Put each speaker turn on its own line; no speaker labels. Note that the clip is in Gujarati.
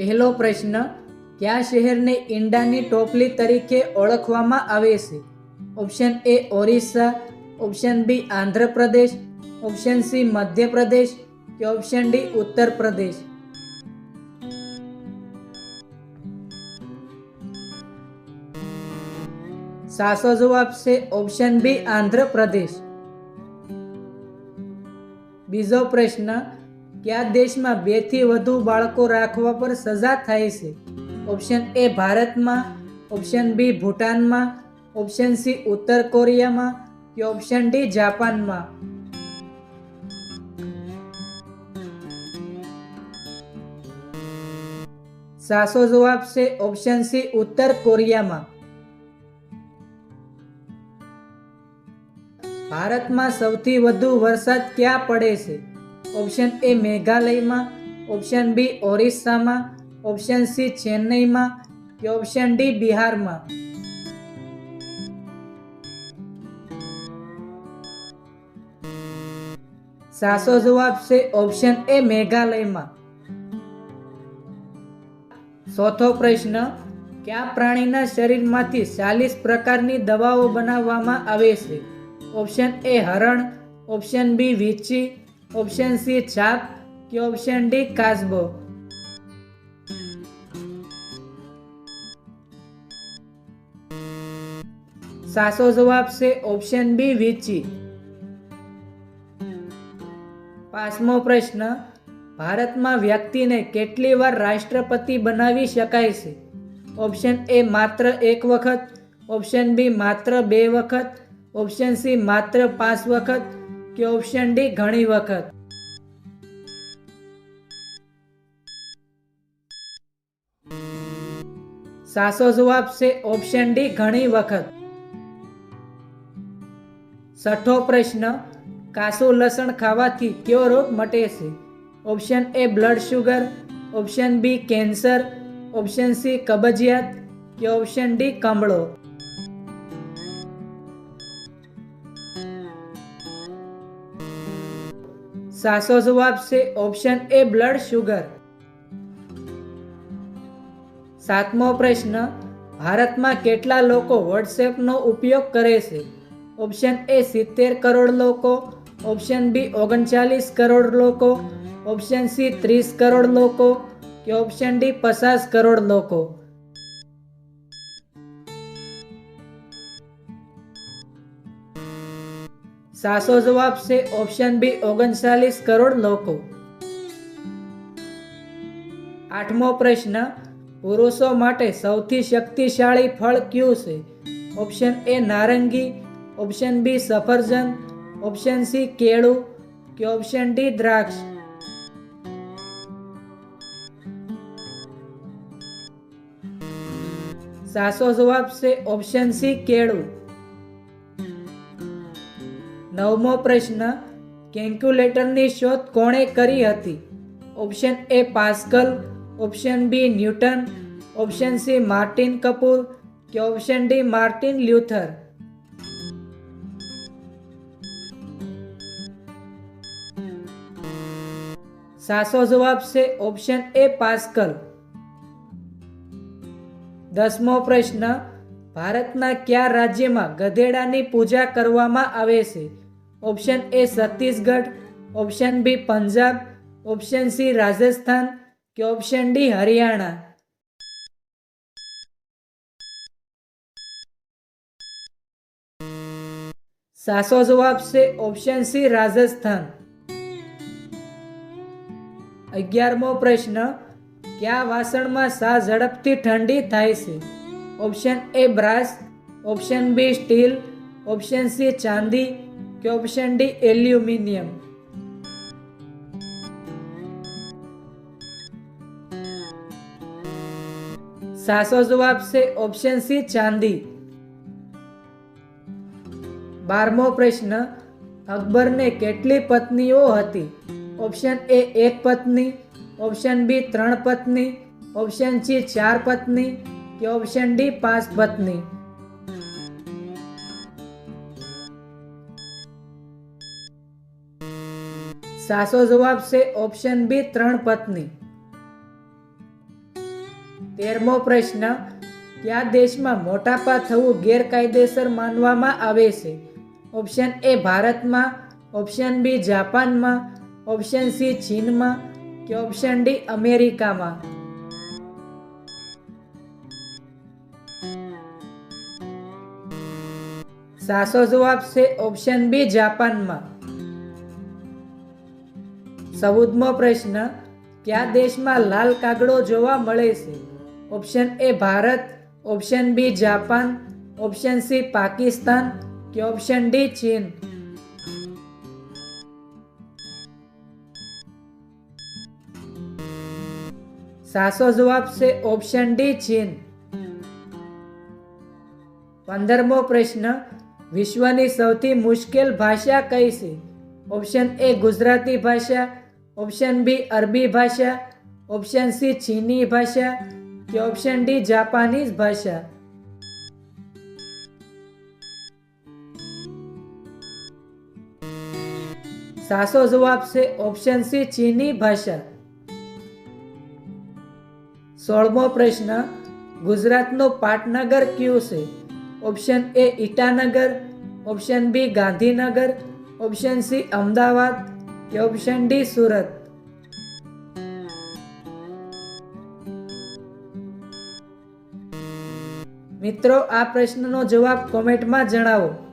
પહેલો પ્રશ્ન, કયા શહેરને ઈંડાની ટોપલી તરીકે ઓળખવામાં આવે છે? Option A Orissa, option B Andhra Pradesh, option C Madhya Pradesh કે ઓપ્શન ડી ઉત્તર પ્રદેશ સાચો જવાબ છે ઓપ્શન બી આંધ્રપ્રદેશ. બીજો પ્રશ્ન કયા દેશમાં બેથી વધુ બાળકો રાખવા પર સજા થાય છે? ઓપ્શન એ ભારતમાં, ઓપ્શન બી ભૂટાનમાં, ઓપ્શન સી ઉત્તર કોરિયામાં કે ઓપ્શન ડી જાપાનમાં. સાચો જવાબ છે ઓપ્શન સી ઉત્તર કોરિયામાં. ભારતમાં સૌથી વધુ વરસાદ ક્યાં પડે છે? ઓપ્શન એ મેઘાલયમાં, ઓપ્શન બી ઓરિસ્સામાં, ઓપ્શન સી ચેન્નઈમાં કે ઓપ્શન ડી બિહારમાં. સાચો જવાબ છે ઓપ્શન એ મેઘાલયમાં. ચોથો પ્રશ્ન, કયા પ્રાણીના શરીરમાંથી ચાલીસ પ્રકારની દવાઓ બનાવવામાં આવે છે? ઓપ્શન એ હરણ, ઓપ્શન બી વીંછી ઓપ્શન સી છાપ કે ઓપ્શન ડી કાસબો સાચો જવાબ છે ઓપ્શન બી વીચી પાંચમો પ્રશ્ન ભારતમાં વ્યક્તિને કેટલી વાર રાષ્ટ્રપતિ બનાવી શકાય છે ઓપ્શન એ માત્ર એક વખત ઓપ્શન બી માત્ર બે વખત ઓપ્શન સી માત્ર પાંચ વખત કે ઓપ્શન ડી ઘણી વખત. સાસો જવાબ છે ઓપ્શન ડી ઘણી વખત. છઠ્ઠો પ્રશ્ન કાસું લસણ ખાવાથી કયો રોગ મટે છે? Option A blood sugar option B cancer option C કબજિયાત, કે ઓપ્શન ડી કમળો? સાચો જવાબ છે ઓપ્શન એ બ્લડ શુગર સાતમો પ્રશ્ન, ભારતમાં કેટલા લોકો વોટ્સએપનો ઉપયોગ કરે છે? ઓપ્શન એ સિત્તેર કરોડ લોકો. ઓપ્શન બી ઓગણચાલીસ કરોડ લોકો. ઓપ્શન સી ત્રીસ કરોડ લોકો. કે ઓપ્શન ડી પચાસ કરોડ લોકો? સાચો જવાબ છે ઓપ્શન બી ઓગણચાલીસ કરોડ લોકો. આઠમો પ્રશ્ન, પુરુષો માટે સૌથી શક્તિશાળી ફળ કયું છે? ઓપ્શન એ નારંગી ઓપ્શન બી સફરજન ઓપ્શન સી કેળું કે ઓપ્શન ડી દ્રાક્ષ? સાચો જવાબ છે ઓપ્શન સી કેળું. નવમો પ્રશ્ન કેલ્ક્યુલેટરની શોધ કોણે કરી હતી? Option A Pascal option B Newton option C Martin Kapoor કે ઓપ્શન ડી માર્ટિન લ્યુથર સાચો જવાબ છે ઓપ્શન એ પાસ્કલ દસમો પ્રશ્ન, ભારતના કયા રાજ્યમાં ગધેડાની પૂજા કરવામાં આવે છે? Option A Chhattisgarh option B Punjab option C Rajasthan કે ઓપ્શન ડી હરિયાણા સાસો જવાબ છે ઓપ્શન સી રાજસ્થાન અગિયારમો પ્રશ્ન કયા વાસણમાં સા ઝડપથી ઠંડી થાય છે? Option A brass option B steel option C ચાંદી કે ઓપ્શન ડી એલ્યુમિનિયમ સાચો જવાબ છે ઓપ્શન સી ચાંદી બારમો પ્રશ્ન, અકબરને કેટલી પત્નીઓ હતી? ઓપ્શન એ એક પત્ની ઓપ્શન બી ત્રણ પત્ની ઓપ્શન સી ચાર પત્ની, કે ઓપ્શન ડી પાંચ પત્ની? સાચો જવાબ છે ઓપ્શન બી ત્રણ પત્ની. તેરમો પ્રશ્ન, કયા દેશમાં મોટાપા થવું ગેરકાયદેસર માનવામાં આવે છે? ઓપ્શન એ ભારતમાં. ઓપ્શન બી જાપાનમાં. ઓપ્શન સી ચીનમાં. કે ઓપ્શન ડી અમેરિકામાં? સાચો જવાબ છે ઓપ્શન બી જાપાનમાં. ચૌદમો પ્રશ્ન, કયા દેશમાં લાલ કાગડો જોવા મળે છે? Option A Bharat. Option B Japan. Option C Pakistan. કે ઓપ્શન ડી ચીન? સાચો જવાબ છે ઓપ્શન ડી ચીન. પંદરમો પ્રશ્ન, વિશ્વની સૌથી મુશ્કેલ ભાષા કઈ છે? ઓપ્શન એ ગુજરાતી ભાષા. ઓપ્શન બી અરબી ભાષા ઓપ્શન સી ચીની ભાષા કે ઓપ્શન ડી જાપાનીઝ ભાષા સાચો જવાબ છે ઓપ્શન સી ચીની ભાષા સોળમો પ્રશ્ન ગુજરાતનું પાટનગર કયું છે option A Itanagar option B Gandhinagar option C Ahmedabad option D Surat. મિત્રો આ પ્રશ્નનો જવાબ કોમેન્ટમાં જણાવો.